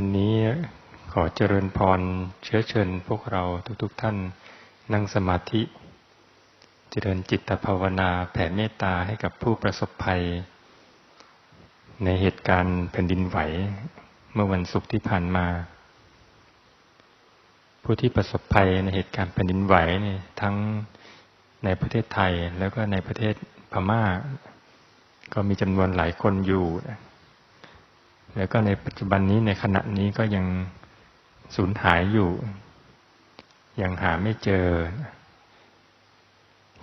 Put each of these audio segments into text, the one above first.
วันนี้ขอเจริญพรเชื้อเชิญพวกเราทุกๆทท่านนั่งสมาธิ เจริญจิตภาวนาแผ่เมตตาให้กับผู้ประสบภัย ในเหตุการณ์แผ่นดินไหวเมื่อวันศุกร์ที่ผ่านมา ผู้ที่ประสบภัยในเหตุการณ์แผ่นดินไหวนี่ทั้งในประเทศไทยแล้วก็ในประเทศพม่า ก็มีจำนวนหลายคนอยู่ แล้วก็ในปัจจุบันนี้ในขณะนี้ก็ยังสูญหายอยู่ ยังหาไม่เจอ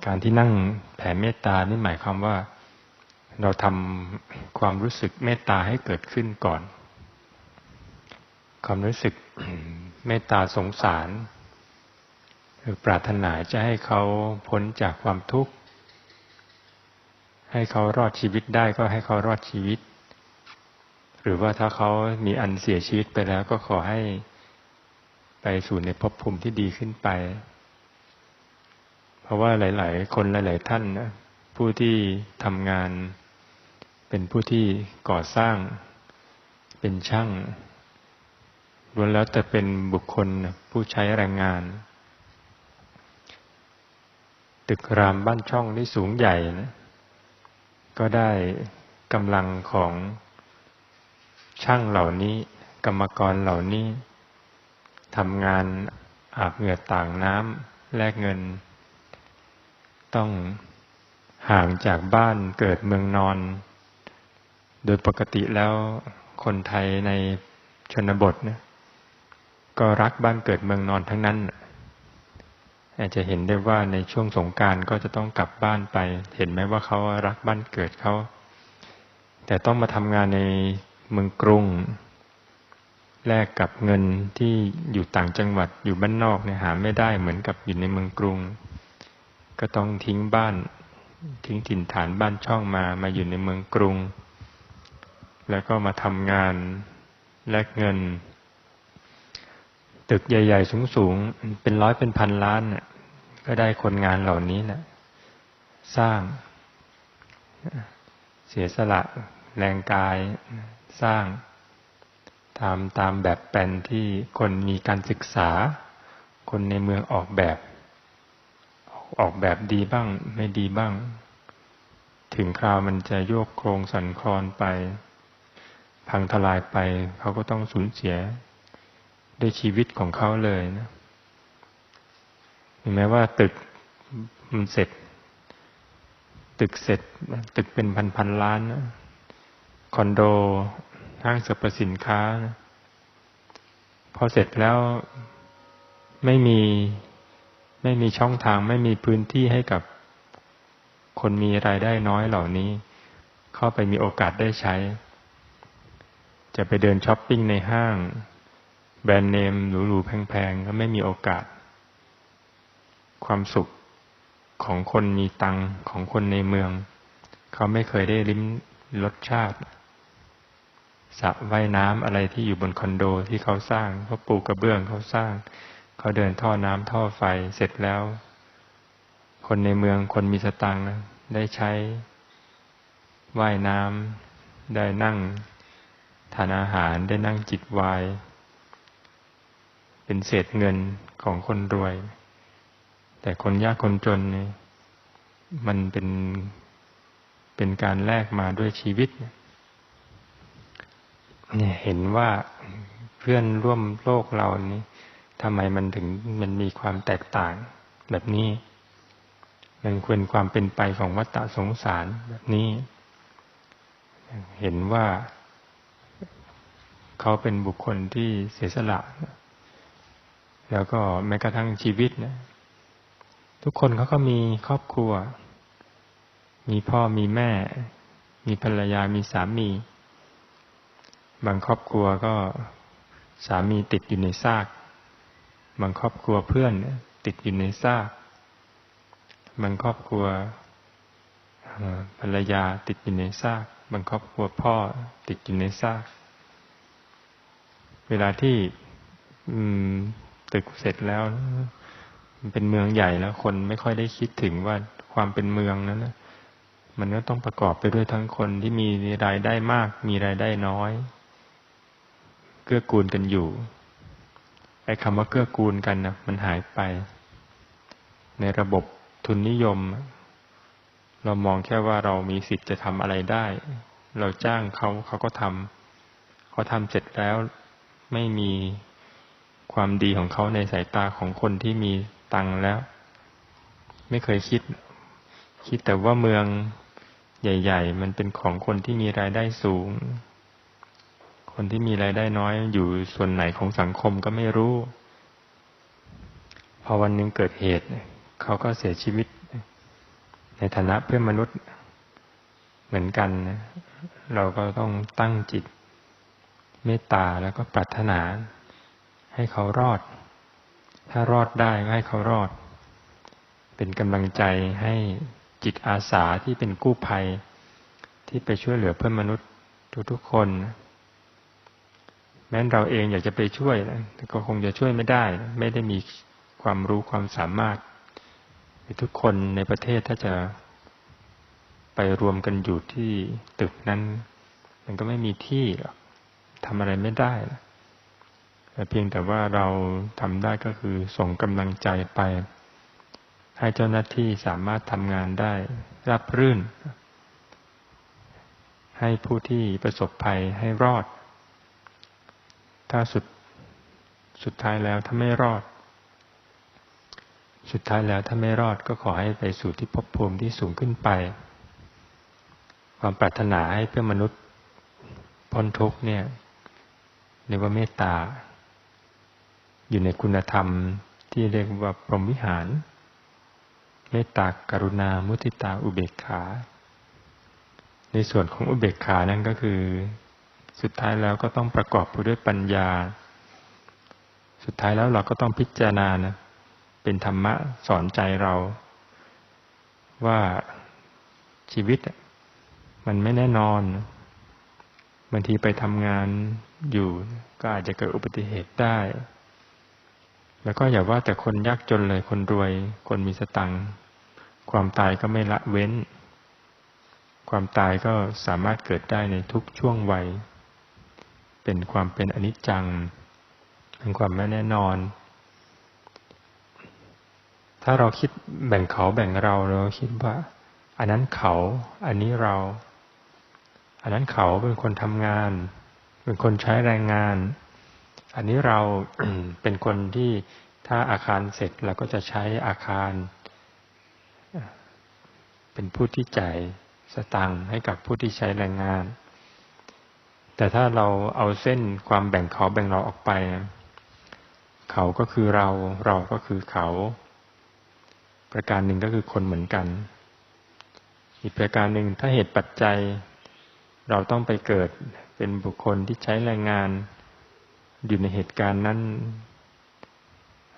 การที่นั่งแผ่เมตตานี่หมายความว่า เราทำความรู้สึกเมตตาให้เกิดขึ้นก่อน ความรู้สึกเมตตาสงสารคือปรารถนาจะให้เขาพ้นจากความทุกข์ ให้เขารอดชีวิตได้ก็ให้เขารอดชีวิต หรือว่าถ้าเขามีอันเสียชีวิตไปแล้วก็ขอให้ไปสู่ในภพภูมิที่ดีขึ้นไป เพราะว่าหลาย ๆ คนหลาย ๆ ท่านนะผู้ที่ทำงาน เป็นผู้ที่ก่อสร้าง เป็นช่างล้วนแล้วแต่เป็นบุคคลผู้ใช้แรงงาน ตึกรามบ้านช่องที่สูงใหญ่นะก็ได้กำลังของ ช่างเหล่านี้ กรรมกรเหล่านี้ทำงานอาบเหงื่อต่างน้ำแลกเงิน ต้องห่างจากบ้านเกิดเมืองนอน โดยปกติแล้วคนไทยในชนบทนะก็รักบ้านเกิดเมืองนอนทั้งนั้น อาจจะเห็นได้ว่าในช่วงสงการก็จะต้องกลับบ้านไป เห็นไหมว่าเขารักบ้านเกิดเขา แต่ต้องมาทำงานใน เมืองกรุง แลกกับเงินที่อยู่ต่างจังหวัดอยู่บ้านนอกเนี่ยหาไม่ได้เหมือนกับอยู่ในเมืองกรุง ก็ต้องทิ้งบ้านทิ้งถิ่นฐานบ้านช่องมามาอยู่ในเมืองกรุง แล้วก็มาทำงานแลกเงิน ตึกใหญ่ ๆ สูง ๆ เป็นร้อยเป็นพันล้านก็ได้คนงานเหล่านี้นะสร้างเสียสละแรงกาย สร้างตามตามแบบแปลนที่คนมีการศึกษา คนในเมืองออกแบบ ออกแบบดีบ้าง ไม่ดีบ้าง ถึงคราวมันจะโยกโครงสันคลอนไป พังทลายไป เขาก็ต้องสูญเสียด้วยชีวิตของเขาเลยนะถึงแม้ว่าตึกมันเสร็จ ตึกเสร็จ ตึกเป็นพันพันล้านนะ คอนโดห้างสรรพสินค้า พอเสร็จแล้วไม่มีไม่มีช่องทางไม่มีพื้นที่ให้กับคนมีรายได้น้อยเหล่านี้ เข้าไปมีโอกาสได้ใช้ จะไปเดินช้อปปิ้งในห้าง แบรนด์เนมหรูๆแพงๆ ก็ไม่มีโอกาส ความสุขของคนมีตังของคนในเมือง เขาไม่เคยได้ลิ้มรสชาติ สระว่ายน้ำอะไรที่อยู่บนคอนโดที่เขาสร้างเขาปูกระเบื้องเขาสร้าง เขาเดินท่อน้ำท่อไฟเสร็จแล้ว คนในเมืองคนมีสตังค์ได้ใช้ว่ายน้ำได้นั่งทานอาหารได้นั่งจิตวาย เป็นเศษเงินของคนรวย แต่คนยากคนจนเนี่ยมันเป็นเป็นการแลกมาด้วยชีวิตเนี่ย เนี่ยเห็นว่าเพื่อนร่วมโลกเรานี้ทำไมมันถึงมันมีความแตกต่างแบบนี้ มันควรความเป็นไปของวัฏฏะสงสารแบบนี้ เห็นว่าเขาเป็นบุคคลที่เสียสละ แล้วก็แม้กระทั่งชีวิตนะทุกคนเขาก็มีครอบครัว มีพ่อมีแม่ มีภรรยามีสามี บางครอบครัวก็สามีติดอยู่ในซาก บางครอบครัวเพื่อนติดอยู่ในซาก บางครอบครัวภรรยาติดอยู่ในซาก บางครอบครัวพ่อติดอยู่ในซาก เวลาที่ตึกเสร็จแล้วเป็นเมืองใหญ่แล้ว คนไม่ค่อยได้คิดถึงว่าความเป็นเมืองนั้นมันก็ต้องประกอบไปด้วยทั้งคนที่มีรายได้มาก มีรายได้น้อย เกื้อกูลกันอยู่ไอ้คำว่าเกื้อกูลกันนะมันหายไป ในระบบทุนนิยม เรามองแค่ว่าเรามีสิทธิ์จะทำอะไรได้ เราจ้างเขาเขาก็ทำเขาทำเสร็จแล้วไม่มีความดีของเขาในสายตาของคนที่มีตังแล้ว ไม่เคยคิด คิดแต่ว่าเมืองใหญ่ ๆ มันเป็นของคนที่มีรายได้สูง คนที่มีรายได้น้อยอยู่ส่วนไหนของสังคมก็ไม่รู้ พอวันหนึ่งเกิดเหตุ เขาก็เสียชีวิต ในฐานะเพื่อนมนุษย์เหมือนกันเราก็ต้องตั้งจิต เมตตาแล้วก็ปรารถนา ให้เขารอด ถ้ารอดได้ก็ให้เขารอด เป็นกำลังใจให้จิตอาสาที่เป็นกู้ภัย ที่ไปช่วยเหลือเพื่อนมนุษย์ทุกๆคน แม้เราเองอยากจะไปช่วยแต่ก็คงจะช่วยไม่ได้ ไม่ได้มีความรู้ความสามารถ ทุกคนในประเทศถ้าจะไปรวมกันอยู่ที่ตึกนั้น มันก็ไม่มีที่ทำอะไรไม่ได้แต่เพียงแต่ว่าเราทำได้ก็คือส่งกำลังใจไป ให้เจ้าหน้าที่สามารถทำงานได้รับรื่น ให้ผู้ที่ประสบภัยให้รอด ถ้าสุดสุดท้ายแล้วถ้าไม่รอด สุดท้ายแล้วถ้าไม่รอดก็ขอให้ไปสู่ที่ภพภูมิที่สูงขึ้นไป ความปรารถนาให้เพื่อมนุษย์พ้นทุกเนี่ยเรียกว่าเมตตา อยู่ในคุณธรรมที่เรียกว่าพรหมวิหาร เมตตากรุณามุทิตาอุเบกขา ในส่วนของอุเบกขานั่นก็คือ สุดท้ายแล้วก็ต้องประกอบไปด้วยปัญญา สุดท้ายแล้วเราก็ต้องพิจารณานะเป็นธรรมะสอนใจเรา ว่าชีวิตมันไม่แน่นอนบางทีไปทำงานอยู่ก็อาจจะเกิดอุบัติเหตุได้ แล้วก็อย่าว่าแต่คนยากจนเลยคนรวย คนมีสตังค์ความตายก็ไม่ละเว้น ความตายก็สามารถเกิดได้ในทุกช่วงวัย เป็นความเป็นอนิจจัง เป็นความไม่แน่นอน ถ้าเราคิดแบ่งเขาแบ่งเราเราคิดว่า อันนั้นเขา อันนี้เรา อันนั้นเขาเป็นคนทำงาน เป็นคนใช้แรงงาน อันนี้เราเป็นคนที่ถ้าอาคารเสร็จเราก็จะใช้อาคาร เป็นผู้ที่จ่ายสตังค์ให้กับผู้ที่ใช้แรงงาน แต่ถ้าเราเอาเส้นความแบ่งเขาแบ่งเราออกไป เขาก็คือเรา เราก็คือเขา ประการหนึ่งก็คือคนเหมือนกัน อีกประการหนึ่งถ้าเหตุปัจจัย เราต้องไปเกิดเป็นบุคคลที่ใช้แรงงาน อยู่ในเหตุการณ์นั้น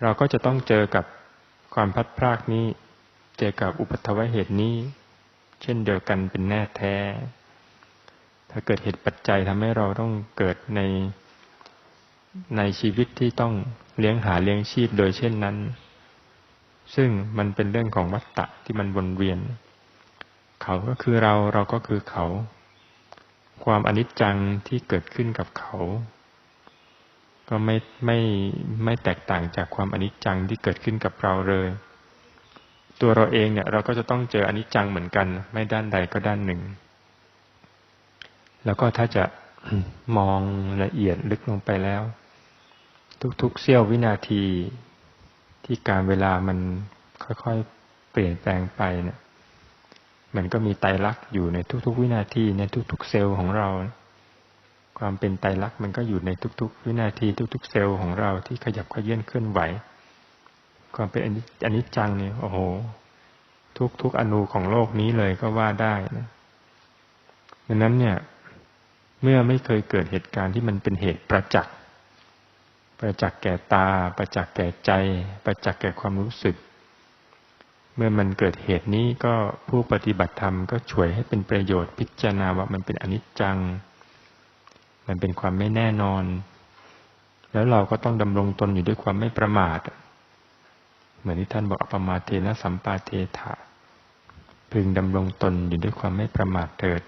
เราก็จะต้องเจอกับความพัดพรากนี้ เจอกับอุปัตวเหตุนี้ เช่นเดียวกันเป็นแน่แท้ ถ้าเกิดเหตุปัจจัยทำให้เราต้องเกิดในในชีวิตที่ต้องเลี้ยงหาเลี้ยงชีพโดยเช่นนั้น ซึ่งมันเป็นเรื่องของวัฏฏะที่มันวนเวียน เขาก็คือเราเราก็คือเขา ความอนิจจังที่เกิดขึ้นกับเขา ก็ไม่ไม่ไม่แตกต่างจากความอนิจจังที่เกิดขึ้นกับเราเลย ตัวเราเองเนี่ยเราก็จะต้องเจออนิจจังเหมือนกัน ไม่ด้านใดก็ด้านหนึ่ง แล้วก็ถ้าจะมองละเอียดลึกลงไปแล้ว ทุกๆเสี้ยววินาทีที่การเวลามันค่อยๆเปลี่ยนแปลงไปเนี่ยมันก็มีไตรลักษณ์อยู่ในทุก ๆ วินาทีในทุก ๆ เซลล์ของเรา ความเป็นไตรลักษณ์มันก็อยู่ในทุก ๆ วินาที ทุก ๆ เซลล์ของเราที่ขยับขยื่นเคลื่อนไหว ความเป็นอนิจจังเนี่ยโอ้โห ทุก ๆ อนูของโลกนี้เลยก็ว่าได้นะดังนั้นเนี่ย เมื่อไม่เคยเกิดเหตุการณ์ที่มันเป็นเหตุประจักษ์ ประจักษ์แก่ตา ประจักษ์แก่ใจ ประจักษ์แก่ความรู้สึก เมื่อมันเกิดเหตุนี้ก็ผู้ปฏิบัติธรรมก็ช่วยให้เป็นประโยชน์พิจารณาว่ามันเป็นอนิจจัง มันเป็นความไม่แน่นอน แล้วเราก็ต้องดำรงตนอยู่ด้วยความไม่ประมาท เหมือนที่ท่านบอกอปมาเทนะสัมปาเทถะพึงดำรงตนอยู่ด้วยความไม่ประมาทเถิด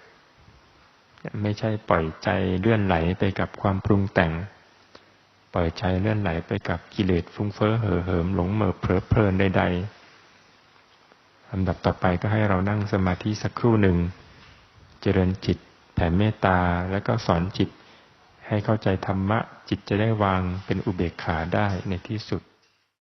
ไม่ใช่ปล่อยใจเลื่อนไหลไปกับความปรุงแต่ง ปล่อยใจเลื่อนไหลไปกับกิเลสฟุ้งเฟ้อเห่อเหิมหลงเม่อเพลิดเพลินใดๆลำดับต่อไปก็ให้เรานั่งสมาธิสักครู่หนึ่ง เจริญจิตแผ่เมตตาแล้วก็สอนจิต ให้เข้าใจธรรมะจิตจะได้วางเป็นอุเบกขาได้ในที่สุด